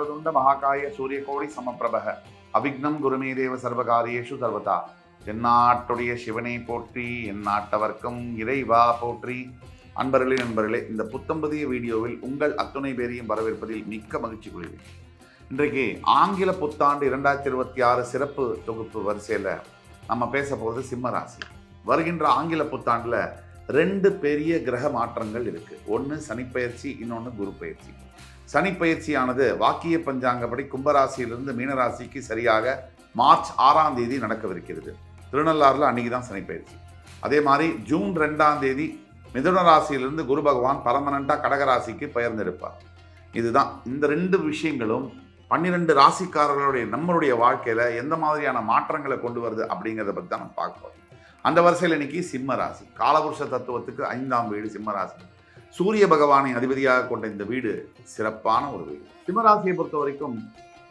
வக்கரதுண்ட மகாகாய சூரியகோடி சமப்பிரபக அவிக்னம் குருமே தேவ சர்வகாரியேஷு சர்வதா தென்னாட்டுடைய சிவனை போற்றி என் நாட்டவர்க்கும் இறைவா போற்றி. அன்பர்களே நண்பர்களே இந்த புத்தம்பதிய வீடியோவில் உங்கள் அத்துணை பேரையும் வரவேற்பதில் மிக்க மகிழ்ச்சி கொள்கிறேன். இன்றைக்கு ஆங்கில புத்தாண்டு இரண்டாயிரத்தி இருபத்தி ஆறு சிறப்பு தொகுப்பு வரிசையில் நம்ம பேச போகிறது சிம்ம ராசி வருகின்ற ஆங்கில புத்தாண்டில் ரெண்டு பெரிய கிரக மாற்றங்கள் இருக்கு. ஒன்று சனிப்பெயர்ச்சி இன்னொன்று குரு பயிற்சி சனிப்பெயர்ச்சியானது வாக்கிய பஞ்சாங்கப்படி கும்பராசியிலிருந்து மீனராசிக்கு சரியாக மார்ச் ஆறாம் தேதி நடக்கவிருக்கிறது. திருநள்ளாறுல அன்னைக்கு தான் சனிப்பெயர்ச்சி அதே மாதிரி ஜூன் ரெண்டாம் தேதி மிதுன ராசியிலிருந்து குரு பகவான் பரமனண்டா கடகராசிக்கு பெயர்ந்திருப்பார். இதுதான். இந்த ரெண்டு விஷயங்களும் பன்னிரெண்டு ராசிக்காரர்களுடைய நம்மளுடைய வாழ்க்கையில எந்த மாதிரியான மாற்றங்களை கொண்டு வருது அப்படிங்கிறத பற்றி தான் நம்ம பார்க்க போகிறோம் அந்த வரிசையில் இன்னைக்கு சிம்ம ராசி. காலபுருஷ தத்துவத்துக்கு ஐந்தாம் வீடு சிம்ம ராசி. சூரிய பகவானை அதிபதியாக கொண்ட இந்த வீடு சிறப்பான ஒரு வீடு. சிம்மராசியை பொறுத்த வரைக்கும்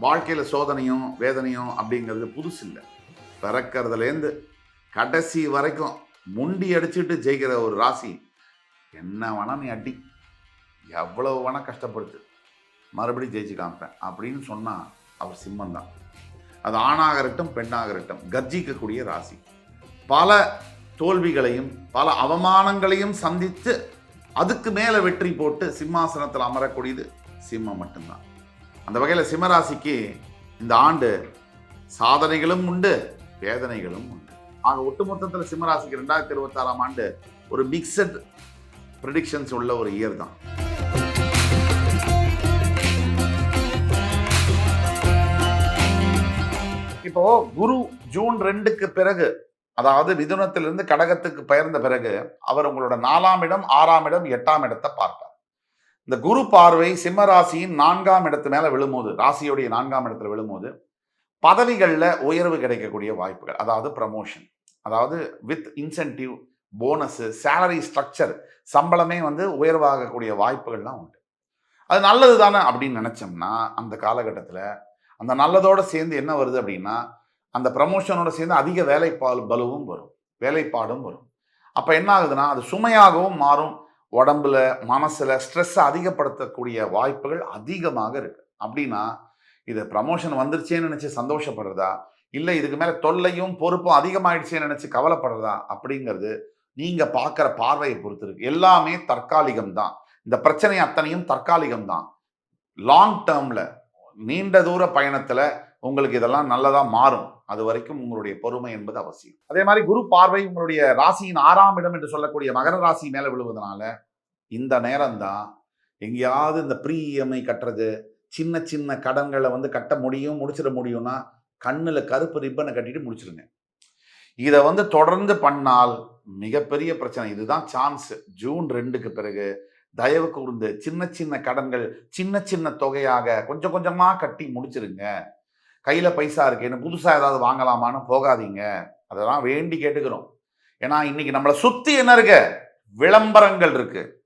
வாழ்க்கையில் சோதனையும் வேதனையும் அப்படிங்கிறது புதுசு இல்லை. பிறக்கிறதுலேருந்து கடைசி வரைக்கும் முண்டி அடிச்சுட்டு ஜெயிக்கிற ஒரு ராசி என்ன வேணா நீ அடி. எவ்வளவு வேணா கஷ்டப்படுத்து. மறுபடியும் ஜெயிச்சு காமிப்பேன் அப்படின்னு சொன்னால் அவர் சிம்மம் தான் அது ஆணாக இருக்கட்டும் பெண்ணாக இருக்கட்டும் கர்ஜிக்கக்கூடிய ராசி. பல தோல்விகளையும் பல அவமானங்களையும் சந்தித்து அதுக்கு மேலே வெற்றி போட்டு சிம்மாசனத்தில் அமரக்கூடியது சிம்மம் மட்டும்தான். அந்த வகையில் சிம்மராசிக்கு இந்த ஆண்டு சாதனைகளும் உண்டு வேதனைகளும் உண்டு. ஆக ஒட்டுமொத்தத்தில் சிம்மராசிக்கு ரெண்டாயிரத்தி இருபத்தாறாம் ஆண்டு ஒரு மிக்சட் ப்ரிடிக்ஷன்ஸ் உள்ள ஒரு இயர் தான். இப்போ குரு ஜூன் ரெண்டுக்கு பிறகு அதாவது மிதுனத்திலிருந்து கடகத்துக்கு பெயர்ந்த பிறகு அவர் உங்களோட நாலாம் இடம் ஆறாம் இடம் எட்டாம் இடத்தை பார்ப்பார். இந்த குரு பார்வை சிம்ம ராசியின் நான்காம் இடத்து மேலே விழும்போது ராசியோடைய நான்காம் இடத்துல விழும்போது பதவிகளில் உயர்வு கிடைக்கக்கூடிய வாய்ப்புகள் அதாவது ப்ரமோஷன் அதாவது with incentive bonus salary structure சம்பளமே வந்து உயர்வாகக்கூடிய வாய்ப்புகள்லாம் உண்டு. அது நல்லது தானே அப்படின்னு நினச்சோம்னா அந்த காலகட்டத்தில் அந்த நல்லதோடு சேர்ந்து என்ன வருது அப்படின்னா அந்த ப்ரமோஷனோட சேர்ந்து அதிக வேலைப்பால் பலுவும் வரும் வேலைப்பாடும் வரும். அப்போ என்ன ஆகுதுன்னா அது சுமையாகவும் மாறும். உடம்புல மனசில் ஸ்ட்ரெஸ்ஸை அதிகப்படுத்தக்கூடிய வாய்ப்புகள் அதிகமாக இருக்கு. அப்படின்னா இது ப்ரமோஷன் வந்துருச்சேன்னு நினச்சி சந்தோஷப்படுறதா? இல்லை இதுக்கு மேலே தொல்லையும் பொறுப்பும் அதிகமாயிடுச்சேன்னு நினச்சி கவலைப்படுறதா? அப்படிங்கிறது நீங்கள் பார்க்குற பார்வையை பொறுத்து இருக்கு. எல்லாமே தற்காலிகம் தான். இந்த பிரச்சனை அத்தனையும் தற்காலிகம் தான். லாங் டேர்மில் நீண்ட தூர பயணத்தில் உங்களுக்கு இதெல்லாம் நல்லதாக மாறும். அது வரைக்கும் உங்களுடைய பொறுமை என்பது அவசியம். அதே மாதிரி குரு பார்வை உங்களுடைய ராசியின் ஆறாம் இடம் என்று சொல்லக்கூடிய மகர ராசி மேலே விழுவதனால இந்த நேரம்தான் எங்கேயாவது இந்த ப்ரீ இஎம்ஐ கட்டுறது சின்ன சின்ன கடன்களை வந்து கட்ட முடியும் முடிச்சிட முடியும்னா கண்ணில் கருப்பு ரிப்பனை கட்டிட்டு முடிச்சிருங்க. இதை வந்து தொடர்ந்து பண்ணால் மிகப்பெரிய பிரச்சனை. இதுதான் சான்ஸ் ஜூன் ரெண்டுக்கு பிறகு தயவு கூர்ந்து சின்ன சின்ன கடன்கள் சின்ன சின்ன தொகையாக கொஞ்சம் கொஞ்சமாக கட்டி முடிச்சிருங்க. கையில் பைசா இருக்கேன்னு என்ன ஏதாவது வாங்கலாமான்னு போகாதீங்க. அதெல்லாம் வேண்டி கேட்டுக்கிறோம். ஏன்னா இன்னைக்கு நம்மளை சுற்றி என்ன இருக்கு? விளம்பரங்கள் இருக்கு.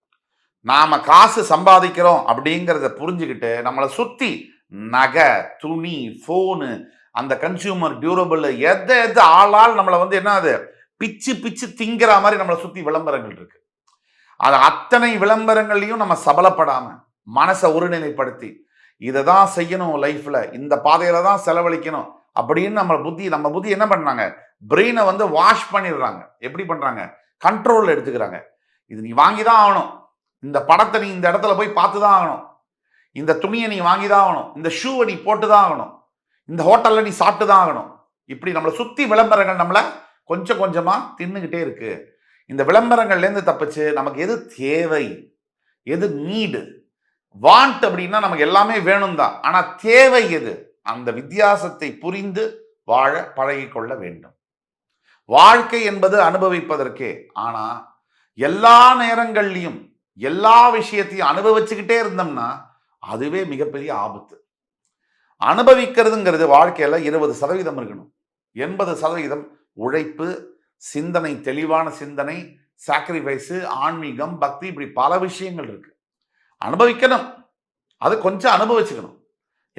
நாம காசு சம்பாதிக்கிறோம் அப்படிங்கிறத புரிஞ்சுக்கிட்டு நம்மளை சுற்றி நகை துணி ஃபோனு அந்த கன்சியூமர் டியூரபிள் எதை எது ஆளால் நம்மளை வந்து என்ன அது? பிச்சு பிச்சு திங்கிற மாதிரி நம்மளை சுற்றி விளம்பரங்கள் இருக்கு. அது அத்தனை விளம்பரங்கள்லையும் நம்ம சபலப்படாமல் மனசை ஒருநிலைப்படுத்தி இதை தான் செய்யணும் லைஃப்பில் இந்த பாதையில் தான் செலவழிக்கணும். அப்படின்னு நம்ம புத்தி நம்ம புத்தி என்ன பண்ணாங்க பிரெயினை வந்து வாஷ் பண்ணிடுறாங்க. எப்படி பண்ணுறாங்க கண்ட்ரோலில் எடுத்துக்கிறாங்க. இது நீ வாங்கி தான் ஆகணும். இந்த படத்தை நீ இந்த இடத்துல போய் பார்த்து தான் ஆகணும். இந்த துணியை நீ வாங்கி தான் ஆகணும். இந்த ஷூவை நீ போட்டு தான் ஆகணும். இந்த ஹோட்டலில் நீ சாப்பிட்டு தான் ஆகணும். இப்படி நம்மளை சுற்றி விளம்பரங்கள் நம்மளை கொஞ்சம் கொஞ்சமாக தின்னுக்கிட்டே இருக்குது இந்த விளம்பரங்கள்லேருந்து தப்பிச்சு நமக்கு எது தேவை? எது நீடு வாண்ட் அப்படின்னா நமக்கு எல்லாமே வேணும் தான் ஆனால் தேவை எது? அந்த வித்தியாசத்தை புரிந்து வாழ பழகிக்கொள்ள வேண்டும். வாழ்க்கை என்பது அனுபவிப்பதற்கே. ஆனால் எல்லா நேரங்கள்லையும் எல்லா விஷயத்தையும் அனுபவிச்சுக்கிட்டே இருந்தோம்னா அதுவே மிகப்பெரிய ஆபத்து. அனுபவிக்கிறதுங்கிறது வாழ்க்கையில் இருபது சதவீதம் இருக்கணும். எண்பது சதவீதம் உழைப்பு சிந்தனை தெளிவான சிந்தனை சாக்ரிஃபைஸு ஆன்மீகம் பக்தி இப்படி பல விஷயங்கள் இருக்கு. அனுபவிக்கணும். அது கொஞ்சம் அனுபவிச்சுக்கணும்.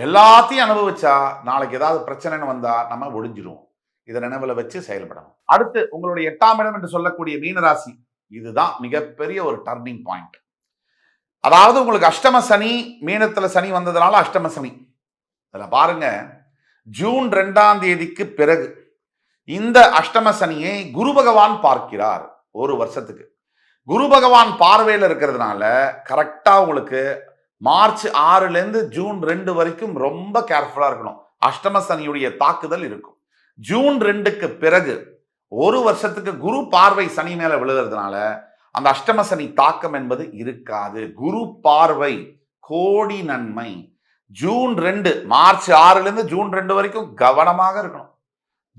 எல்லாத்தையும் அனுபவிச்சா நாளைக்கு ஏதாவது பிரச்சனைன்னு வந்தா நம்ம ஒழிஞ்சிருவோம். இதை நினைவில் வச்சு செயல்படணும். அடுத்து உங்களுடைய எட்டாம் இடம் என்று சொல்லக்கூடிய மீனராசி இதுதான் மிகப்பெரிய ஒரு டர்னிங் பாயிண்ட் அதாவது உங்களுக்கு அஷ்டம சனி மீனத்தில் சனி வந்ததுனால அஷ்டம சனி. அதில் பாருங்க ஜூன் ரெண்டாம் தேதிக்கு பிறகு இந்த அஷ்டம சனியை குரு பகவான் பார்க்கிறார் ஒரு வருஷத்துக்கு. குரு பகவான் பார்வையில் இருக்கிறதுனால கரெக்டாக உங்களுக்கு மார்ச் ஆறுலேருந்து ஜூன் ரெண்டு வரைக்கும் ரொம்ப கேர்ஃபுல்லாக இருக்கணும். அஷ்டம சனியுடைய தாக்குதல் இருக்கும். ஜூன் ரெண்டுக்கு பிறகு ஒரு வருஷத்துக்கு குரு பார்வை சனி மேலே விழுகிறதுனால அந்த அஷ்டம சனி தாக்கம் என்பது இருக்காது. குரு பார்வை கோடி நன்மை. ஜூன் ரெண்டு மார்ச் ஆறுலேருந்து ஜூன் ரெண்டு வரைக்கும் கவனமாக இருக்கணும்.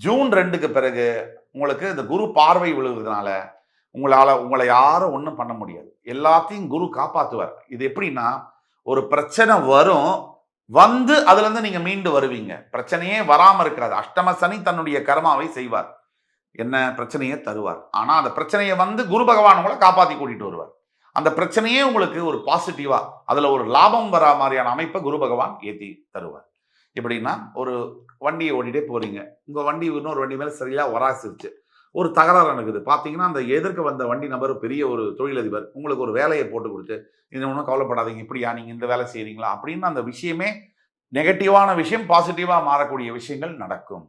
ஜூன் ரெண்டுக்கு பிறகு உங்களுக்கு இந்த குரு பார்வை விழுகிறதுனால உங்களால் உங்களை யாரும் ஒன்றும் பண்ண முடியாது. எல்லாத்தையும் குரு காப்பாற்றுவார் இது எப்படின்னா ஒரு பிரச்சனை வரும் வந்து அதுலேருந்து நீங்கள் மீண்டு வருவீங்க. பிரச்சனையே வராமல் இருக்காது. அஷ்டம சனி தன்னுடைய கர்மாவை செய்வார். என்ன? பிரச்சனையை தருவார். ஆனால் அந்த பிரச்சனையை வந்து குரு பகவான் உங்களை காப்பாற்றி கூட்டிகிட்டு வருவார். அந்த பிரச்சனையே உங்களுக்கு ஒரு பாசிட்டிவாக அதில் ஒரு லாபம் வரா மாதிரியான அமைப்பை குரு பகவான் ஏற்றி தருவார். எப்படின்னா ஒரு வண்டியை ஓட்டிட்டே போகிறீங்க உங்கள் வண்டி இன்னொரு வண்டி மேலே சரியாக ஒராசிருச்சு ஒரு தகராறு நடக்குது. பார்த்தீங்கன்னா அந்த எதிர்க்க வந்த வண்டி நபர் பெரிய ஒரு தொழிலதிபர் உங்களுக்கு ஒரு வேலையை போட்டு கொடுத்து இது ஒன்றும் கவலைப்படாதீங்க இப்படியா? நீங்கள் இந்த வேலை செய்கிறீங்களா அப்படின்னு அந்த விஷயமே நெகட்டிவான விஷயம் பாசிட்டிவாக மாறக்கூடிய விஷயங்கள் நடக்கும்.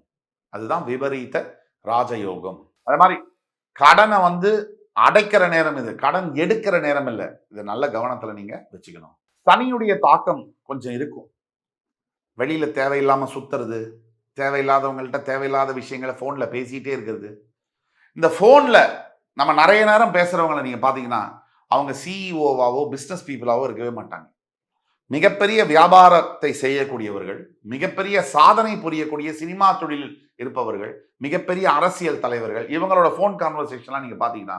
அதுதான் விபரீத ராஜயோகம். அதே மாதிரி கடனை வந்து அடைக்கிற நேரம் இது. கடன் எடுக்கிற நேரம் இல்லை. இது நல்ல கவனத்தில் நீங்கள் வச்சுக்கணும். சனியுடைய தாக்கம் கொஞ்சம் இருக்கும். வெளியில் தேவையில்லாமல் சுற்றுறது தேவையில்லாதவங்கள்ட்ட தேவையில்லாத விஷயங்களை ஃபோனில் பேசிகிட்டே இருக்கிறது. இந்த ஃபோனில் நம்ம நிறைய நேரம் பேசுகிறவங்களை நீங்கள் பார்த்தீங்கன்னா அவங்க சிஇஓவாவோ பிஸ்னஸ் பீப்புளாவோ இருக்கவே மாட்டாங்க. மிகப்பெரிய வியாபாரத்தை செய்யக்கூடியவர்கள் மிகப்பெரிய சாதனை புரியக்கூடிய சினிமா தொழிலில் இருப்பவர்கள் மிகப்பெரிய அரசியல் தலைவர்கள் இவங்களோட ஃபோன் கான்வர்சேஷன்லாம் நீங்கள் பார்த்தீங்கன்னா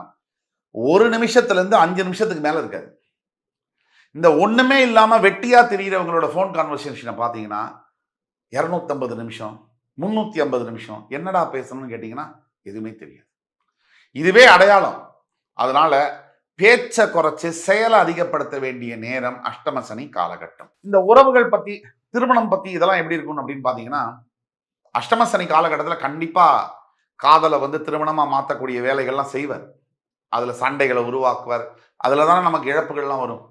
ஒரு நிமிஷத்துலேருந்து அஞ்சு நிமிஷத்துக்கு மேலே இருக்காது. இந்த ஒன்றுமே இல்லாமல் வெட்டியாக தெரிகிறவங்களோட ஃபோன் கான்வர்சேஷனை பார்த்தீங்கன்னா இரநூத்தம்பது நிமிஷம் முந்நூற்றி ஐம்பது நிமிஷம் என்னடா பேசணும்னு கேட்டிங்கன்னா எதுவுமே தெரியாது. இதுவே அடையாளம். அதனால பேச்சை குறைச்சு செயலை அதிகப்படுத்த வேண்டிய நேரம் அஷ்டம சனி காலகட்டம். இந்த உறவுகள் பத்தி திருமணம் பத்தி இதெல்லாம் எப்படி இருக்கும் அப்படின்னு பாத்தீங்கன்னா அஷ்டம சனி காலகட்டத்தில் கண்டிப்பா காதலை வந்து திருமணமா மாற்றக்கூடிய வேலைகள்லாம் செய்வார். அதுல சண்டைகளை உருவாக்குவார். அதுல தானே நமக்கு இழப்புகள்லாம் வரும்.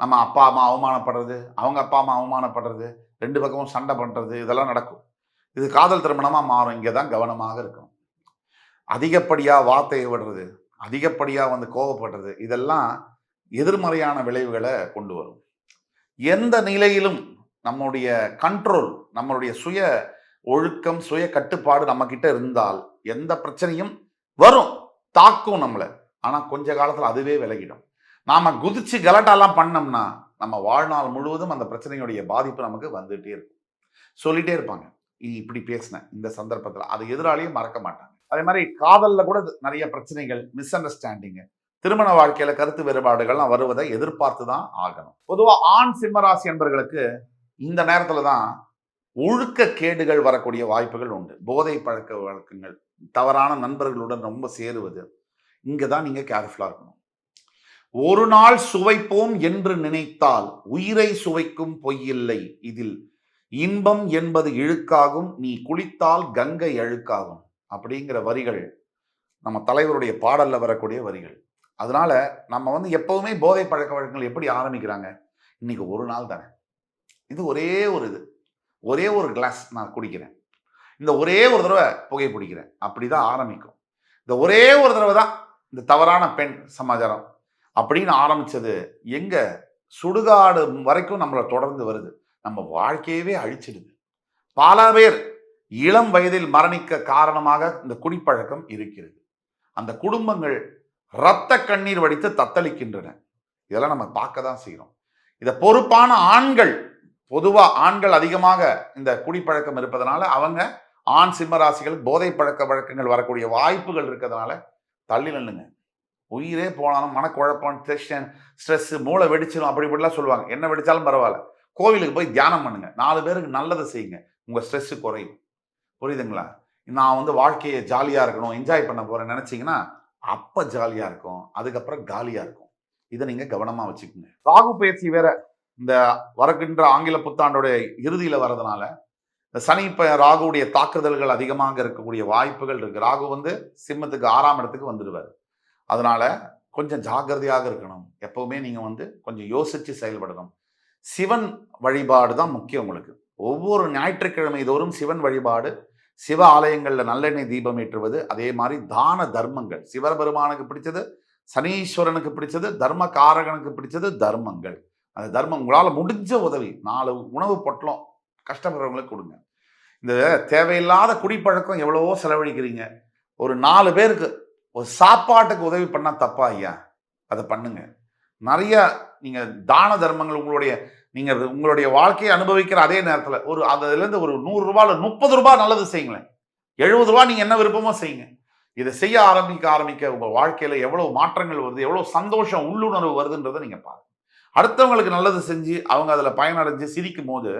நம்ம அப்பா அம்மா அவமானப்படுறது அவங்க அப்பா அம்மா அவமானப்படுறது ரெண்டு பக்கமும் சண்டை பண்ணுறது இதெல்லாம் நடக்கும். இது காதல் திருமணமாக மாறும். இங்கே தான் கவனமாக இருக்கும் அதிகப்படியாக வார்த்தையை விடுறது அதிகப்படியாக வந்து கோவப்படுறது இதெல்லாம் எதிர்மறையான விளைவுகளை கொண்டு வரும். எந்த நிலையிலும் நம்முடைய கண்ட்ரோல் நம்மளுடைய சுய ஒழுக்கம் சுய கட்டுப்பாடு நம்மக்கிட்ட இருந்தால் எந்த பிரச்சனையும் வரும் தாக்கும் நம்மளை. ஆனால் கொஞ்ச காலத்தில் அதுவே விலகிடும். நாம் குதிச்சு கலட்டாலாம் பண்ணோம்னா நம்ம வாழ்நாள் முழுவதும் அந்த பிரச்சனையுடைய பாதிப்பு நமக்கு வந்துகிட்டே இருக்கும். சொல்லிகிட்டே இருப்பாங்க. நீ இப்படி பேசின இந்த சந்தர்ப்பத்தில். அது எதிராளியும் மறக்க மாட்டாங்க. அதே மாதிரி காதலில் கூட நிறைய பிரச்சனைகள் மிஸ் அண்டர்ஸ்டாண்டிங்கு திருமண வாழ்க்கையில கருத்து வேறுபாடுகள்லாம் வருவதை எதிர்பார்த்து தான் ஆகணும். பொதுவாக ஆண் சிம்மராசி என்பர்களுக்கு இந்த நேரத்தில் தான் ஒழுக்க கேடுகள் வரக்கூடிய வாய்ப்புகள் உண்டு. போதை பழக்க வழக்கங்கள் தவறான நண்பர்களுடன் ரொம்ப சேருவது இங்கே தான் நீங்க கேர்ஃபுல்லா இருக்கணும். ஒரு நாள் சுவைப்போம் என்று நினைத்தால் உயிரை சுவைக்கும் பொய்யில்லை இதில் இன்பம் என்பது இழுக்காகும் நீ குளித்தால் கங்கை அழுக்காகும். அப்படிங்கிற வரிகள் நம்ம தலைவருடைய பாடலில் வரக்கூடிய வரிகள். அதனால நம்ம வந்து எப்போவுமே போதை பழக்க வழக்கங்கள் எப்படி ஆரம்பிக்கிறாங்க? இன்னைக்கு ஒரு நாள் தானே. இது ஒரே ஒரு இது. ஒரே ஒரு கிளாஸ் நான் குடிக்கிறேன். இந்த ஒரே ஒரு தடவை புகை பிடிக்கிறேன். அப்படிதான் ஆரம்பிக்கும். இந்த ஒரே ஒரு தடவை தான் இந்த தவறான பெண் சமாச்சாரம் அப்படின்னு ஆரம்பிச்சது எங்கே? சுடுகாடு வரைக்கும் நம்மளை தொடர்ந்து வருது. நம்ம வாழ்க்கையவே அழிச்சிடுது. பல பேர் இளம் வயதில் மரணிக்க காரணமாக இந்த குடிப்பழக்கம் இருக்கிறது. அந்த குடும்பங்கள் இரத்த கண்ணீர் வடித்து தத்தளிக்கின்றன. இதெல்லாம் நம்ம பார்க்க தான் செய்கிறோம் இதை பொறுப்பான ஆண்கள் பொதுவாக ஆண்கள் அதிகமாக இந்த குடிப்பழக்கம் இருப்பதனால அவங்க ஆண் சிம்மராசிகள் போதை பழக்க வழக்கங்கள் வரக்கூடிய வாய்ப்புகள் இருக்கிறதுனால தள்ளி நில்லுங்க. உயிரே போனாலும் மனக்குழப்பம் டென்ஷன் ஸ்ட்ரெஸ்ஸு மூளை வெடிச்சிடும் அப்படி இப்படிலாம் சொல்லுவாங்க. என்ன வெடிச்சாலும் பரவாயில்ல. கோவிலுக்கு போய் தியானம் பண்ணுங்க. நாலு பேருக்கு நல்லதை செய்யுங்க. உங்கள் ஸ்ட்ரெஸ்ஸு குறையும். புரியுதுங்களா? நான் வந்து வாழ்க்கையை ஜாலியாக இருக்கணும் என்ஜாய் பண்ண போகிறேன் நினச்சிங்கன்னா அப்போ ஜாலியாக இருக்கும் அதுக்கப்புறம் காலியாக இருக்கும். இதை நீங்கள் கவனமாக வச்சுக்கோங்க. ராகு பயிற்சி வேற இந்த வரக்கின்ற ஆங்கில புத்தாண்டோடைய இறுதியில் வர்றதுனால இந்த சனி இப்போ ராகுவுடைய தாக்குதல்கள் அதிகமாக இருக்கக்கூடிய வாய்ப்புகள் இருக்குது ராகு வந்து சிம்மத்துக்கு ஆறாம் இடத்துக்கு வந்துடுவார். அதனால் கொஞ்சம் ஜாக்கிரதையாக இருக்கணும். எப்போவுமே நீங்கள் வந்து கொஞ்சம் யோசித்து செயல்படணும். சிவன் வழிபாடு தான் முக்கியம் உங்களுக்கு. ஒவ்வொரு ஞாயிற்றுக்கிழமை தோறும் சிவன் வழிபாடு சிவ ஆலயங்களில் நல்லெண்ணெய் தீபம் ஏற்றுவது அதே மாதிரி தான தர்மங்கள். சிவபெருமானுக்கு பிடிச்சது சனீஸ்வரனுக்கு பிடிச்சது தர்ம காரகனுக்கு பிடிச்சது தர்மங்கள். அந்த தர்மம் உங்களால் முடிஞ்ச உதவி நாலு உணவு பொட்டலம் கஷ்டப்படுறவங்களுக்கு கொடுங்க. இந்த தேவையில்லாத குடிப்பழக்கம் எவ்வளவோ செலவழிக்கிறீங்க. ஒரு நாலு பேருக்கு ஒரு சாப்பாட்டுக்கு உதவி பண்ணால் தப்பா ஐயா? அதை பண்ணுங்க. நிறைய நீங்கள் தான தர்மங்கள் உங்களுடைய நீங்கள் உங்களுடைய வாழ்க்கையை அனுபவிக்கிற அதே நேரத்தில் ஒரு அதுலேருந்து ஒரு நூறு ரூபாயில் முப்பது ரூபா நல்லது செய்யுங்களேன். எழுபது ரூபா நீங்கள் என்ன விருப்பமோ செய்யுங்க. இதை செய்ய ஆரம்பிக்க ஆரம்பிக்க உங்கள் வாழ்க்கையில் எவ்வளோ மாற்றங்கள் வருது எவ்வளோ சந்தோஷம் உள்ளுணர்வு வருதுன்றதை நீங்கள் பாருங்க. அடுத்தவங்களுக்கு நல்லது செஞ்சு அவங்க அதில் பயனடைஞ்சு சிரிக்கும் போது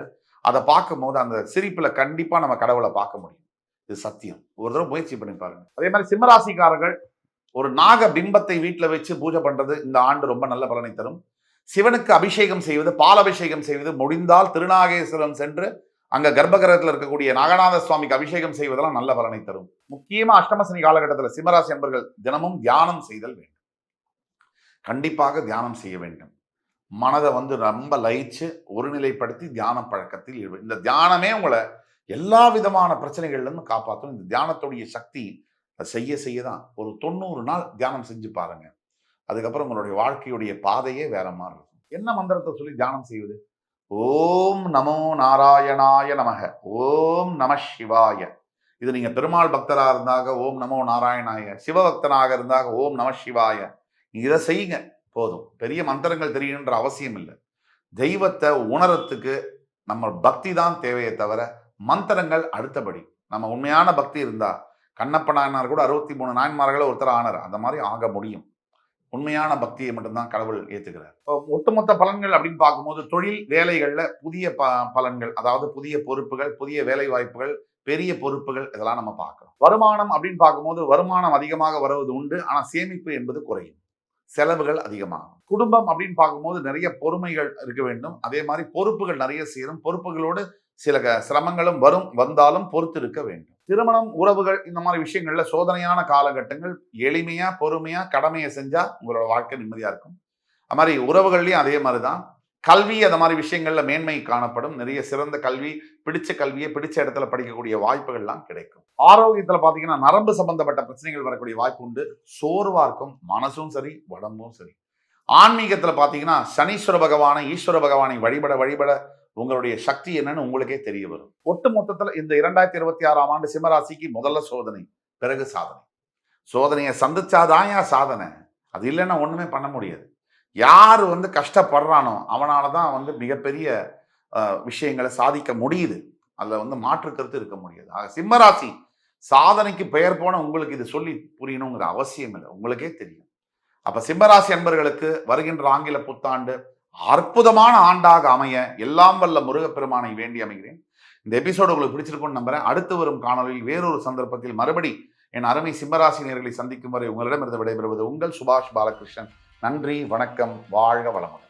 அதை பார்க்கும் போது அந்த சிரிப்பில் கண்டிப்பாக நம்ம கடவுளை பார்க்க முடியும். இது சத்தியம். ஒரு தடவை முயற்சி பண்ணி பாருங்க. அதே மாதிரி சிம்மராசிக்காரர்கள் ஒரு நாக பிம்பத்தை வீட்டில் வச்சு பூஜை பண்ணுறது இந்த ஆண்டு ரொம்ப நல்ல பலனை தரும். சிவனுக்கு அபிஷேகம் செய்வது பால் அபிஷேகம் செய்வது முடிந்தால் திருநாகேஸ்வரம் சென்று அங்க கர்ப்பகிரகத்தில் இருக்கக்கூடிய நாகநாத சுவாமிக்கு அபிஷேகம் செய்வதெல்லாம் நல்ல பலனை தரும். முக்கியமா அஷ்டமசனி காலகட்டத்தில் சிம்மராசி என்பர்கள் தினமும் தியானம் செய்தல் வேண்டும். கண்டிப்பாக தியானம் செய்ய வேண்டும். மனதை வந்து ரொம்ப லயிச்சு ஒருநிலைப்படுத்தி தியான பழக்கத்தில் இந்த தியானமே உங்களை எல்லா விதமான பிரச்சனைகள்லேருந்து காப்பாற்றும் இந்த தியானத்துடைய சக்தி அதை செய்ய செய்ய தான் ஒரு தொண்ணூறு நாள் தியானம் செஞ்சு பாருங்க. அதுக்கப்புறம் உங்களுடைய வாழ்க்கையுடைய பாதையே வேற மாதிரி இருக்கும். என்ன மந்திரத்தை சொல்லி தியானம் செய்வது? ஓம் நமோ நாராயணாய நமக. ஓம் நம சிவாய. இது நீங்க பெருமாள் பக்தராக இருந்தாக ஓம் நமோ நாராயணாய. சிவபக்தனாக இருந்தாக ஓம் நம சிவாய. இதை செய்யுங்க. போதும். பெரிய மந்திரங்கள் தெரியணுன்ற அவசியம் இல்லை. தெய்வத்தை உணரத்துக்கு நம்ம பக்தி தான் தேவையே தவிர மந்திரங்கள் அடுத்தபடி. நம்ம உண்மையான பக்தி இருந்தா கண்ணப்ப நாயனார் கூட அறுபத்தி மூணு நாயன்மார்களை ஒருத்தர் ஆனார். அந்த மாதிரி ஆக முடியும். உண்மையான பக்தியை மட்டும்தான் கடவுள் ஏற்றுக்கிறார் இப்போ ஒட்டுமொத்த பலன்கள் அப்படின்னு பார்க்கும்போது தொழில் வேலைகளில் புதிய ப பலன்கள் அதாவது புதிய பொறுப்புகள் புதிய வேலை வாய்ப்புகள் பெரிய பொறுப்புகள் இதெல்லாம் நம்ம பார்க்குறோம். வருமானம் அப்படின்னு பார்க்கும்போது வருமானம் அதிகமாக வருவது உண்டு ஆனால் சேமிப்பு என்பது குறையும். செலவுகள் அதிகமாகும். குடும்பம் அப்படின்னு பார்க்கும்போது நிறைய பொறுமைகள் இருக்க வேண்டும். அதே மாதிரி பொறுப்புகள் நிறைய சேரும். பொறுப்புகளோடு சில க- சிரமங்களும் வரும் வந்தாலும் பொறுத்து இருக்க வேண்டும். திருமணம் உறவுகள் இந்த மாதிரி விஷயங்கள்ல சோதனையான காலகட்டங்கள் எளிமையா பொறுமையா கடமையை செஞ்சா உங்களோட வாழ்க்கை நிம்மதியா இருக்கும். அது மாதிரி உறவுகள்லையும் அதே மாதிரிதான். கல்வி அந்த மாதிரி விஷயங்கள்ல மேன்மை காணப்படும். நிறைய சிறந்த கல்வி பிடிச்ச கல்வியை பிடிச்ச இடத்துல படிக்கக்கூடிய வாய்ப்புகள்லாம் கிடைக்கும். ஆரோக்கியத்துல பாத்தீங்கன்னா நரம்பு சம்பந்தப்பட்ட பிரச்சனைகள் வரக்கூடிய வாய்ப்பு உண்டு. சோர்வா இருக்கும் மனசும் சரி உடம்பும் சரி. ஆன்மீகத்துல பாத்தீங்கன்னா சனீஸ்வர பகவானை ஈஸ்வர பகவானை வழிபட வழிபட உங்களுடைய சக்தி என்னன்னு உங்களுக்கே தெரிய வரும். ஒட்டு மொத்தத்தில் இந்த இரண்டாயிரத்தி இருபத்தி ஆறாம் ஆண்டு சிம்மராசிக்கு முதல்ல சோதனை பிறகு சாதனை. சோதனையை சந்திச்சாதான் ஏன் சாதனை? அது இல்லைன்னா ஒன்றுமே பண்ண முடியாது. யார் வந்து கஷ்டப்படுறானோ அவனால தான் வந்து மிகப்பெரிய விஷயங்களை சாதிக்க முடியுது. அதில் வந்து மாற்று கருத்து இருக்க முடியாது. ஆக சிம்மராசி சாதனைக்கு பெயர் போன உங்களுக்கு இது சொல்லி புரியணுங்கிற அவசியம் இல்லை. உங்களுக்கே தெரியும். அப்போ சிம்மராசி அன்பர்களுக்கு வருகின்ற ஆங்கில புத்தாண்டு அற்புதமான ஆண்டாக அமைய எல்லாம் வல்ல முருகப்பெருமானை வேண்டி அமைகிறேன். இந்த எபிசோடு உங்களுக்கு பிடிச்சிருக்கும்னு நம்புறேன். அடுத்து வரும் காணொலியில் வேறொரு சந்தர்ப்பத்தில் மறுபடி என் அருமை சிம்மராசினியர்களை சந்திக்கும் வரை உங்களிடமிருந்து விடைபெறுவது உங்கள் சுபாஷ் பாலகிருஷ்ணன். நன்றி வணக்கம் வாழ்க வளமுடன்.